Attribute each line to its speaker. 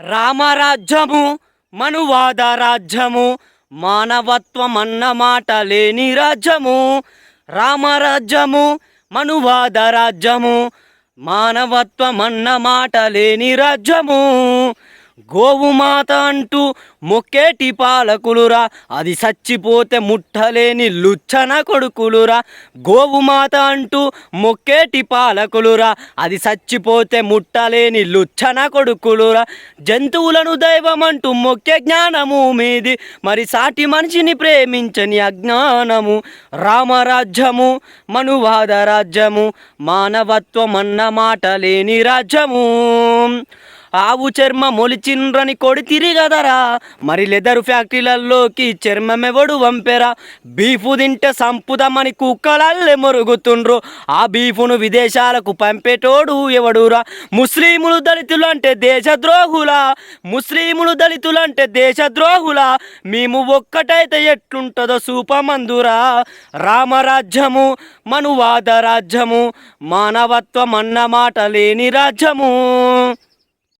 Speaker 1: రామరాజ్యము మనువాద రాజ్యము మానవత్వం అన్న మాట లేని రాజ్యము. రామరాజ్యము మనువాద రాజ్యము మానవత్వం అన్న మాట లేని రాజ్యము. గోవుమాత అంటూ మొక్కేటి పాలకులురా? అది చచ్చిపోతే ముట్టలేని లుచ్చన కొడుకులురా. గోవుమాత అంటూ మొక్కేటి పాలకులురా? అది చచ్చిపోతే ముట్టలేని లుచ్చన కొడుకులురా. జంతువులను దైవం అంటూ మొక్కే జ్ఞానము మీది. మరి సాటి మనిషిని ప్రేమించని అజ్ఞానము. రామరాజ్యము మనువాద రాజ్యము మానవత్వం అన్న మాట లేని రాజ్యము. ఆవు చర్మ మొలిచిండ్రని కొడి తిరిగదరా. మరి లెదరు ఫ్యాక్టరీలలోకి చర్మమెవడు వంపెరా? బీఫు తింటే సంపుదమని కుక్కలల్లే మొరుగుతుండ్రు. ఆ బీఫును విదేశాలకు పంపేటోడు ఎవడురా? ముస్లిములు దళితులు అంటే దేశద్రోహులా? ముస్లిములు దళితులు అంటే దేశద్రోహులా? మేము ఒక్కటైతే ఎట్లుంటుందో సూపమందురా. రామరాజ్యము మనువాద రాజ్యము మానవత్వం అన్న మాట లేని రాజ్యము.